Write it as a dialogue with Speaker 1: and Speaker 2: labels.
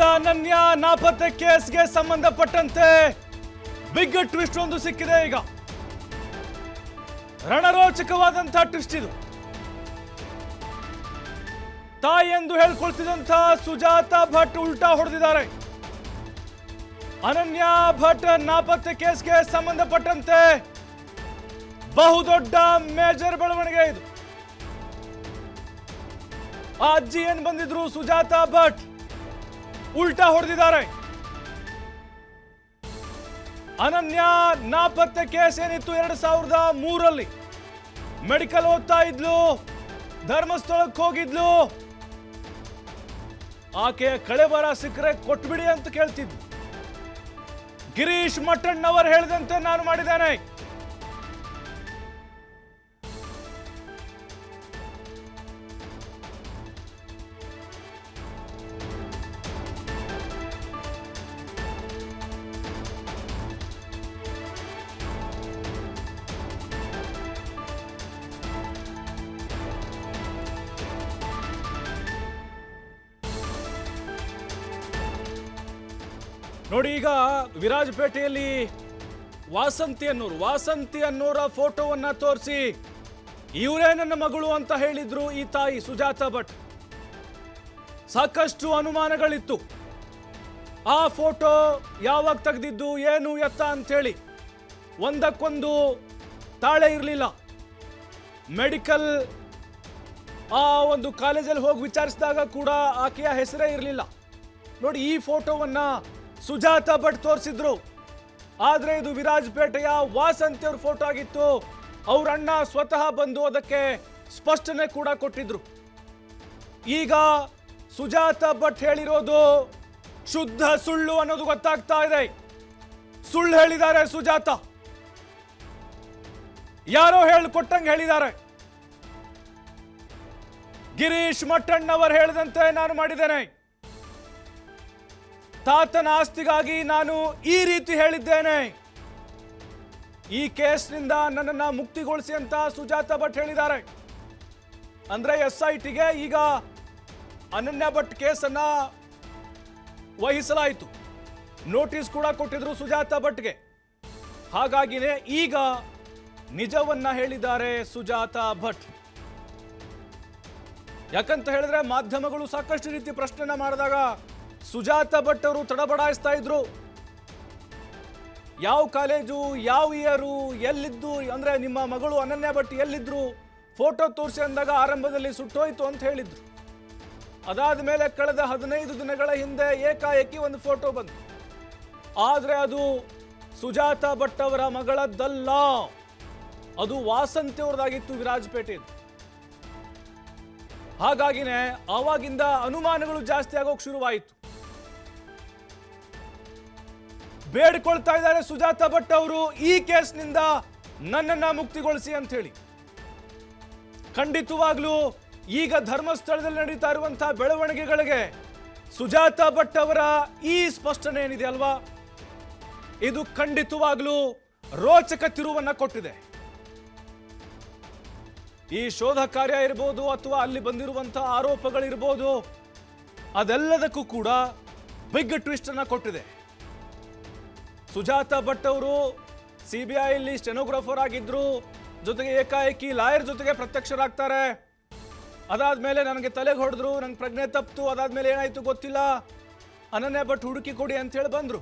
Speaker 1: ಮಂಡ್ಯದ ಅನನ್ಯ ನಾಪತ್ತೆ ಕೇಸ್ಗೆ ಸಂಬಂಧಪಟ್ಟಂತೆ ಬಿಗ್ ಟ್ವಿಸ್ಟ್ ಒಂದು ಸಿಕ್ಕಿದೆ ಈಗ. ರಣರೋಚಕವಾದಂತಹ ಟ್ವಿಸ್ಟ್ ಇದು. ತಾಯಿ ಎಂದು ಹೇಳ್ಕೊಳ್ತಿದ್ದಂತಹ ಸುಜಾತ ಭಟ್ ಉಲ್ಟಾ ಹೊಡೆದಿದ್ದಾರೆ. ಅನನ್ಯ ಭಟ್ ನಾಪತ್ತೆ ಕೇಸ್ಗೆ ಸಂಬಂಧಪಟ್ಟಂತೆ ಬಹುದೊಡ್ಡ ಮೇಜರ್ ಬೆಳವಣಿಗೆ ಇದು. ಆ ಅಜ್ಜಿ ಏನ್ ಬಂದಿದ್ರು ಸುಜಾತ ಭಟ್? ಉಲ್ಟಾ ಹೊಡೆದಿದ್ದಾರೆ. ಅನನ್ಯ ನಾಪತ್ತೆ ಕೇಸ್ ಏನಿತ್ತು ಎರಡು ಸಾವಿರದ ಮೂರಲ್ಲಿ ಮೆಡಿಕಲ್ ಓದ್ತಾ ಇದ್ಲು ಧರ್ಮಸ್ಥಳಕ್ಕೆ ಹೋಗಿದ್ಲು. ಆಕೆಯ ಕಳೆಬರ ಸಿಕ್ಕರೆ ಕೊಟ್ಬಿಡಿ ಅಂತ ಕೇಳ್ತಿದ್ವಿ ಗಿರೀಶ್ ಮಟ್ಟಣ್ಣವರು ಹೇಳಿದಂತೆ ನಾನು ಮಾಡಿದ್ದೇನೆ. ನೋಡಿ ಈಗ ವಿರಾಜಪೇಟೆಯಲ್ಲಿ ವಾಸಂತಿ ಅನ್ನೋರು, ವಾಸಂತಿ ಅನ್ನೋರ ಫೋಟೋವನ್ನ ತೋರಿಸಿ, ಇವರೇ ನನ್ನ ಮಗಳು ಅಂತ ಹೇಳಿದ್ರು ಈ ತಾಯಿ ಸುಜಾತ ಭಟ್. ಸಾಕಷ್ಟು ಅನುಮಾನಗಳಿತ್ತು. ಆ ಫೋಟೋ ಯಾವಾಗ ತೆಗೆದಿದ್ದು, ಏನು ಎತ್ತ ಅಂಥೇಳಿ ಒಂದಕ್ಕೊಂದು ತಾಳೆ ಇರಲಿಲ್ಲ. ಮೆಡಿಕಲ್, ಆ ಒಂದು ಕಾಲೇಜಲ್ಲಿ ಹೋಗಿ ವಿಚಾರಿಸಿದಾಗ ಕೂಡ ಆಕೆಯ ಹೆಸರೇ ಇರಲಿಲ್ಲ. ನೋಡಿ ಈ ಫೋಟೋವನ್ನ ಸುಜಾತ ಭಟ್ ತೋರಿಸಿದ್ರು. ಆದ್ರೆ ಇದು ವಿರಾಜಪೇಟೆಯ ವಾಸಂತಿ ಅವ್ರ ಫೋಟೋ ಆಗಿತ್ತು. ಅವ್ರ ಅಣ್ಣ ಸ್ವತಃ ಬಂದು ಅದಕ್ಕೆ ಸ್ಪಷ್ಟನೆ ಕೂಡ ಕೊಟ್ಟಿದ್ರು. ಈಗ ಸುಜಾತ ಭಟ್ ಹೇಳಿರೋದು ಶುದ್ಧ ಸುಳ್ಳು ಅನ್ನೋದು ಗೊತ್ತಾಗ್ತಾ ಇದೆ. ಸುಳ್ಳು ಹೇಳಿದ್ದಾರೆ ಸುಜಾತ. ಯಾರೋ ಹೇಳಿಕೊಟ್ಟಂಗೆ ಹೇಳಿದ್ದಾರೆ. ಗಿರೀಶ್ ಮಟ್ಟಣ್ಣವರು ಹೇಳಿದಂತೆ ನಾನು ಮಾಡಿದ್ದೇನೆ. ತಾತನ ಆಸ್ತಿಗಾಗಿ ನಾನು ಈ ರೀತಿ ಹೇಳಿದ್ದೇನೆ. ಈ ಕೇಸ್ನಿಂದ ನನ್ನನ್ನು ಮುಕ್ತಿಗೊಳಿಸಿ ಅಂತ ಸುಜಾತ ಭಟ್ ಹೇಳಿದ್ದಾರೆ. ಅಂದರೆ ಎಸ್ ಐ ಟಿಗೆ ಈಗ ಅನನ್ಯ ಭಟ್ ಕೇಸನ್ನು ವಹಿಸಲಾಯಿತು. ನೋಟಿಸ್ ಕೂಡ ಕೊಟ್ಟಿದ್ರು ಸುಜಾತ ಭಟ್ಗೆ. ಹಾಗಾಗಿನೇ ಈಗ ನಿಜವನ್ನ ಹೇಳಿದ್ದಾರೆ ಸುಜಾತ ಭಟ್. ಯಾಕಂತ ಹೇಳಿದ್ರೆ ಮಾಧ್ಯಮಗಳು ಸಾಕಷ್ಟು ರೀತಿ ಪ್ರಶ್ನೆನ ಮಾಡಿದಾಗ ಸುಜಾತ ಭಟ್ ಅವರು ತಡಬಡಾಯಿಸ್ತಾ ಇದ್ರು. ಯಾವ ಕಾಲೇಜು, ಯಾವ ಇಯರು, ಎಲ್ಲಿದ್ದು, ಅಂದ್ರೆ ನಿಮ್ಮ ಮಗಳು ಅನನ್ಯ ಭಟ್ ಎಲ್ಲಿದ್ರು, ಫೋಟೋ ತೋರಿಸಿ ಅಂದಾಗ ಆರಂಭದಲ್ಲಿ ಸುಟ್ಟೋಯ್ತು ಅಂತ ಹೇಳಿದ್ರು. ಅದಾದ ಮೇಲೆ ಕಳೆದ ಹದಿನೈದು ದಿನಗಳ ಹಿಂದೆ ಏಕಾಏಕಿ ಒಂದು ಫೋಟೋ ಬಂತು. ಆದ್ರೆ ಅದು ಸುಜಾತ ಭಟ್ ಅವರ ಮಗಳದ್ದಲ್ಲ. ಅದು ವಾಸಂತಿ ಅವ್ರದ್ದಾಗಿತ್ತು ವಿರಾಜಪೇಟೆ ಹಾಗಾಗಿನೇ ಆವಾಗಿಂದ ಅನುಮಾನಗಳು ಜಾಸ್ತಿ ಆಗೋಕ್ ಶುರುವಾಯಿತು. ಬೇಡಿಕೊಳ್ತಾ ಇದ್ದಾರೆ ಸುಜಾತ ಭಟ್ ಅವರು ಈ ಕೇಸ್ನಿಂದ ನನ್ನನ್ನ ಮುಕ್ತಿಗೊಳಿಸಿ ಅಂತ ಹೇಳಿ ಖಂಡಿತವಾಗ್ಲೂ ಈಗ ಧರ್ಮಸ್ಥಳದಲ್ಲಿ ನಡೀತಾ ಇರುವಂತಹ ಬೆಳವಣಿಗೆಗಳಿಗೆ ಸುಜಾತ ಭಟ್ ಅವರ ಈ ಸ್ಪಷ್ಟನೆ ಏನಿದೆ ಅಲ್ವಾ? ಇದು ಖಂಡಿತವಾಗ್ಲೂ ರೋಚಕ ತಿರುವನ್ನ ಕೊಟ್ಟಿದೆ. ಈ ಶೋಧ ಕಾರ್ಯ ಇರ್ಬೋದು ಅಥವಾ ಅಲ್ಲಿ ಬಂದಿರುವಂತಹ ಆರೋಪಗಳಿರ್ಬೋದು ಅದೆಲ್ಲದಕ್ಕೂ ಕೂಡ ಬಿಗ್ ಟ್ವಿಸ್ಟ್ ಅನ್ನ ಕೊಟ್ಟಿದೆ. ಸುಜಾತ ಭಟ್ ಅವರು ಸಿ ಬಿ ಐಲಿ ಸ್ಟೆನೋಗ್ರಾಫರ್ ಆಗಿದ್ರು, ಜೊತೆಗೆ ಏಕಾಏಕಿ ಲಾಯರ್ ಜೊತೆಗೆ ಪ್ರತ್ಯಕ್ಷರಾಗ್ತಾರೆ. ಅದಾದ್ಮೇಲೆ ನನಗೆ ತಲೆಗೆ ಹೊಡೆದ್ರು, ನಂಗೆ ಪ್ರಜ್ಞೆ ತಪ್ಪಿತು ಅದಾದ್ಮೇಲೆ ಏನಾಯ್ತು ಗೊತ್ತಿಲ್ಲ. ಅನನ್ಯ ಭಟ್ ಹುಡುಕಿ ಕೊಡಿ ಅಂತ ಹೇಳಿ ಬಂದ್ರು.